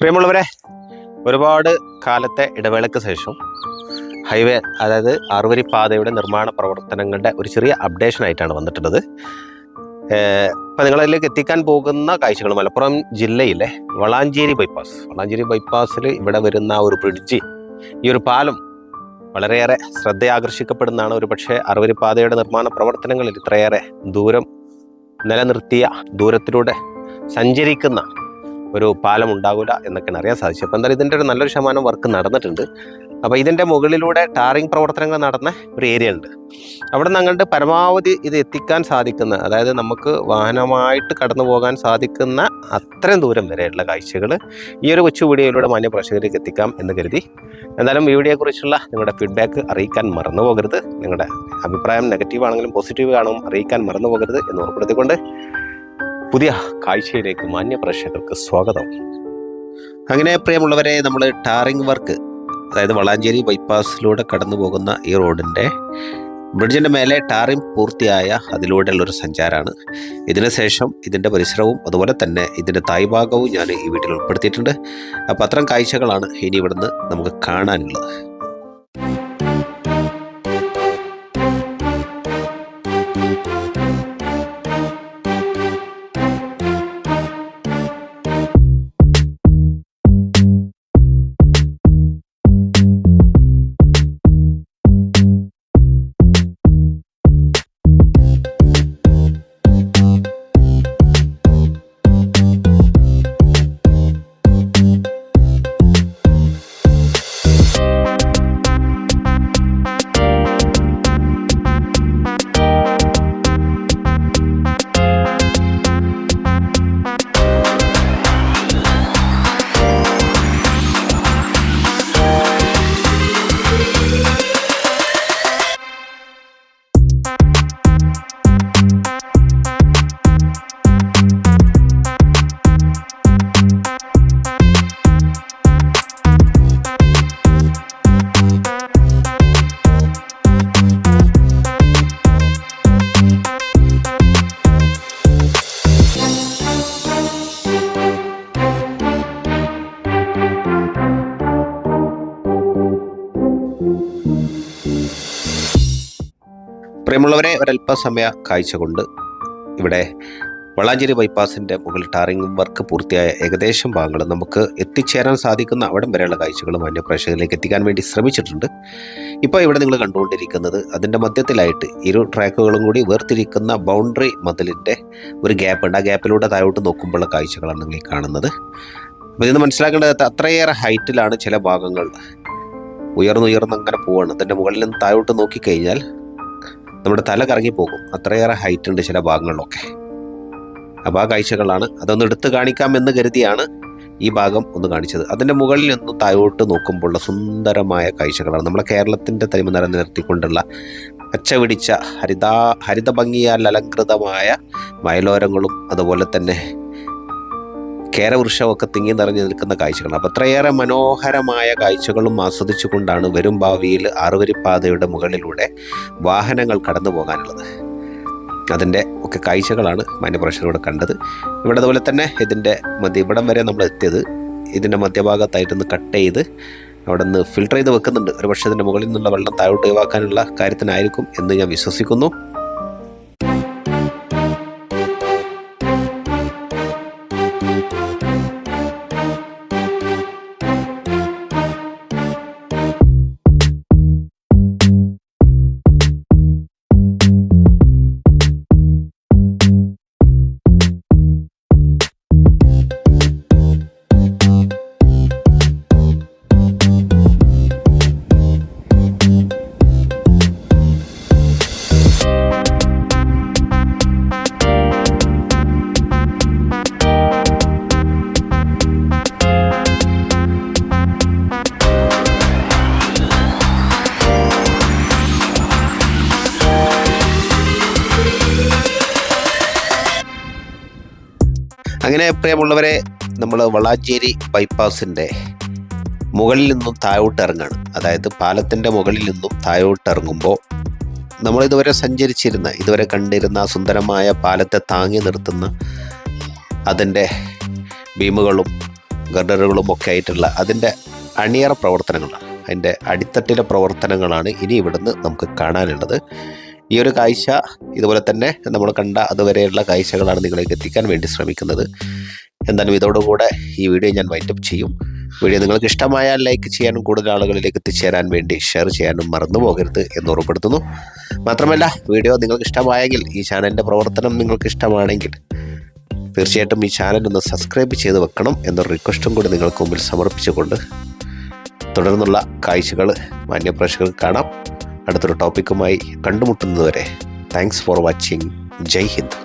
പ്രിയമുള്ളവരെ ഒരുപാട് കാലത്തെ ഇടവേളയ്ക്ക് ശേഷം ഹൈവേ അതായത് ആറുവരി പാതയുടെ നിർമ്മാണ പ്രവർത്തനങ്ങളുടെ ഒരു ചെറിയ അപ്ഡേഷൻ ആയിട്ടാണ് വന്നിട്ടുള്ളത്. ഇപ്പം നിങ്ങളിലേക്ക് എത്തിക്കാൻ പോകുന്ന കാഴ്ചകൾ മലപ്പുറം ജില്ലയിലെ വളാഞ്ചേരി ബൈപ്പാസ് വളാഞ്ചേരി ബൈപ്പാസിൽ ഇവിടെ വരുന്ന ഒരു ബ്രിഡ്ജ് ഈ ഒരു പാലം വളരെയേറെ ശ്രദ്ധയാകർഷിക്കപ്പെടുന്നതാണ്. ഒരു പക്ഷേ അറുവരി പാതയുടെ നിർമ്മാണ പ്രവർത്തനങ്ങളിൽ ഇത്രയേറെ ദൂരം നിലനിർത്തിയ ദൂരത്തിലൂടെ സഞ്ചരിക്കുന്ന ഒരു പാലം ഉണ്ടാകില്ല എന്നൊക്കെയാണ് അറിയാൻ സാധിച്ചത്. അപ്പോൾ എന്തായാലും ഇതിന്റെ ഒരു നല്ലൊരു ശതമാനം വർക്ക് നടന്നിട്ടുണ്ട്. അപ്പോൾ ഇതിന്റെ മുകളിലൂടെ ടാറിംഗ് പ്രവർത്തനങ്ങൾ നടന്ന ഒരു ഏരിയ ഉണ്ട്. അവിടെ ഞങ്ങളുടെ പരമാവധി ഇത് എത്തിക്കാൻ സാധിക്കുന്ന അതായത് നമുക്ക് വാഹനമായിട്ട് കടന്നു പോകാൻ സാധിക്കുന്ന അത്രയും ദൂരം വരെയുള്ള കാഴ്ചകൾ ഈ ഒരു കൊച്ചു വീഡിയോയിലൂടെ മാന്യ പ്രേക്ഷകരിലേക്ക് എത്തിക്കാം എന്ന് കരുതി. എന്തായാലും ഈ വീഡിയോയെക്കുറിച്ചുള്ള നിങ്ങളുടെ ഫീഡ്ബാക്ക് അറിയിക്കാൻ മറന്നു പോകരുത്. നിങ്ങളുടെ അഭിപ്രായം നെഗറ്റീവ് ആണെങ്കിലും പോസിറ്റീവ് ആണെങ്കിലും അറിയിക്കാൻ മറന്നു പോകരുത് എന്ന് ഓർപ്പെടുത്തിക്കൊണ്ട് പുതിയ കാഴ്ചയിലേക്ക് മാന്യ പ്രേക്ഷകർക്ക് സ്വാഗതം. അങ്ങനെ പ്രിയമുള്ളവരെ നമ്മൾ ടാറിംഗ് വർക്ക് അതായത് വളാഞ്ചേരി ബൈപ്പാസിലൂടെ കടന്നു പോകുന്ന ഈ റോഡിന്റെ ബ്രിഡ്ജിന്റെ മേലെ ടാറിംഗ് പൂർത്തിയായ അതിലൂടെയുള്ളൊരു സഞ്ചാരമാണ് ഇതിന് ശേഷം ഇതിന്റെ പരിസരവും അതുപോലെ തന്നെ ഇതിന്റെ തായ്ഭാഗവും ഞാൻ ഈ വീട്ടിൽ ഉൾപ്പെടുത്തിയിട്ടുണ്ട്. അപ്പോൾ അത്തരം കാഴ്ചകളാണ് ഇനി ഇവിടുന്ന് നമുക്ക് കാണാനുള്ളത്. പ്രിയമുള്ളവരെ ഒരല്പസമയ കാഴ്ച കൊണ്ട് ഇവിടെ വളാഞ്ചേരി ബൈപ്പാസിന്റെ മുകളിൽ ടാറിംഗ് വർക്ക് പൂർത്തിയായ ഏകദേശം ഭാഗങ്ങൾ നമുക്ക് എത്തിച്ചേരാൻ സാധിക്കുന്ന അവിടം വരെയുള്ള കാഴ്ചകളും അന്യ പ്രേക്ഷകരിലേക്ക് എത്തിക്കാൻ വേണ്ടി ശ്രമിച്ചിട്ടുണ്ട്. ഇപ്പോൾ ഇവിടെ നിങ്ങൾ കണ്ടുകൊണ്ടിരിക്കുന്നത് അതിന്റെ മധ്യത്തിലായിട്ട് ഇരു ട്രാക്കുകളും കൂടി വേർതിരിക്കുന്ന ബൗണ്ടറി മതിലിന്റെ ഒരു ഗ്യാപ്പ് ഉണ്ട്. ആ ഗ്യാപ്പിലൂടെ താഴോട്ട് നോക്കുമ്പോഴുള്ള കാഴ്ചകളാണ് നിങ്ങൾ കാണുന്നത്. അപ്പോൾ ഇത് മനസ്സിലാക്കേണ്ടത് അത്രയേറെ ഹൈറ്റിലാണ് ചില ഭാഗങ്ങൾ ഉയർന്നുയർന്ന് അങ്ങനെ പോവാണ്. അതിന്റെ മുകളിൽ നിന്ന് താഴോട്ട് നോക്കിക്കഴിഞ്ഞാൽ നമ്മുടെ തല കറങ്ങിപ്പോകും അത്രയേറെ ഹൈറ്റ് ഉണ്ട് ചില ഭാഗങ്ങളിലൊക്കെ. അപ്പോൾ ആ കാഴ്ചകളാണ് അതൊന്ന് എടുത്ത് കാണിക്കാമെന്ന് കരുതിയാണ് ഈ ഭാഗം ഒന്ന് കാണിച്ചത്. അതിന്റെ മുകളിൽ നിന്ന് താഴോട്ട് നോക്കുമ്പോഴുള്ള സുന്ദരമായ കാഴ്ചകളാണ്. നമ്മുടെ കേരളത്തിന്റെ തനിമ നിലനിർത്തിക്കൊണ്ടുള്ള പച്ചപിടിച്ച ഹരിതാ ഹരിത ഭംഗിയാൽ അലങ്കൃതമായ വയലോരങ്ങളും അതുപോലെ തന്നെ കേരവൃക്ഷമൊക്കെ തിങ്ങി നിറഞ്ഞു നിൽക്കുന്ന കാഴ്ചകളാണ്. അപ്പോൾ അത്രയേറെ മനോഹരമായ കാഴ്ചകളും ആസ്വദിച്ചുകൊണ്ടാണ് വരും ഭാവിയിൽ ആറുവരിപ്പാതയുടെ മുകളിലൂടെ വാഹനങ്ങൾ കടന്നു പോകാനുള്ളത്. അതിന്റെ ഒക്കെ കാഴ്ചകളാണ് മാന്യപ്രേക്ഷകരോട് കണ്ടത്. ഇവിടെ അതുപോലെ തന്നെ ഇതിന്റെ മധ്യ ഇവിടം വരെ നമ്മൾ എത്തിയത് ഇതിന്റെ മധ്യഭാഗത്തായിട്ടൊന്ന് കട്ട് ചെയ്ത് അവിടെ നിന്ന് ഫിൽട്ടർ ചെയ്ത് വെക്കുന്നുണ്ട്. ഒരു പക്ഷേ ഇതിന്റെ മുകളിൽ നിന്നുള്ള വെള്ളം താഴോട്ട് ഒഴിവാക്കാനുള്ള കാര്യത്തിനായിരിക്കും എന്ന് ഞാൻ വിശ്വസിക്കുന്നു. അങ്ങനെ പ്രിയമുള്ളവരെ നമ്മൾ വളാഞ്ചേരി ബൈപ്പാസിന്റെ മുകളിൽ നിന്നും താഴോട്ട് ഇറങ്ങാണ്. അതായത് പാലത്തിന്റെ മുകളിൽ നിന്നും താഴോട്ട് ഇറങ്ങുമ്പോൾ നമ്മൾ ഇതുവരെ സഞ്ചരിച്ചിരുന്ന ഇതുവരെ കണ്ടിരുന്ന സുന്ദരമായ പാലത്തെ താങ്ങി നിർത്തുന്ന അതിന്റെ ബീമുകളും ഗർഡറുകളും ഒക്കെ ആയിട്ടുള്ള അതിന്റെ അണിയറ പ്രവർത്തനങ്ങളാണ്. അതിന്റെ അടിത്തട്ടിലെ പ്രവർത്തനങ്ങളാണ് ഇനി ഇവിടുന്ന് നമുക്ക് കാണാനുള്ളത്. ഈ ഒരു കാഴ്ച ഇതുപോലെ തന്നെ നമ്മൾ കണ്ട അതുവരെയുള്ള കാഴ്ചകളാണ് നിങ്ങളേക്ക് എത്തിക്കാൻ വേണ്ടി ശ്രമിക്കുന്നത്. എന്തായാലും ഇതോടുകൂടെ ഈ വീഡിയോ ഞാൻ വൈൻഡപ്പ് ചെയ്യും. വീഡിയോ നിങ്ങൾക്ക് ഇഷ്ടമായാൽ ലൈക്ക് ചെയ്യാനും കൂടുതൽ ആളുകളിലേക്ക് എത്തിച്ചേരാൻ വേണ്ടി ഷെയർ ചെയ്യാനും മറന്നു പോകരുത് എന്ന് ഉറപ്പെടുത്തുന്നു. മാത്രമല്ല വീഡിയോ നിങ്ങൾക്ക് ഇഷ്ടമായെങ്കിൽ ഈ ചാനലിന്റെ പ്രവർത്തനം നിങ്ങൾക്ക് ഇഷ്ടമാണെങ്കിൽ തീർച്ചയായിട്ടും ഈ ചാനൽ ഒന്ന് സബ്സ്ക്രൈബ് ചെയ്ത് വെക്കണം എന്നൊരു റിക്വസ്റ്റും കൂടി നിങ്ങൾക്ക് മുമ്പിൽ സമർപ്പിച്ചുകൊണ്ട് തുടർന്നുള്ള കാഴ്ചകൾ മാന്യപ്രേക്ഷകർക്ക് കാണാം. അടുത്തൊരു ടോപ്പിക്കുമായി കണ്ടുമുട്ടുന്നതുവരെ thanks for watching Jai Hind.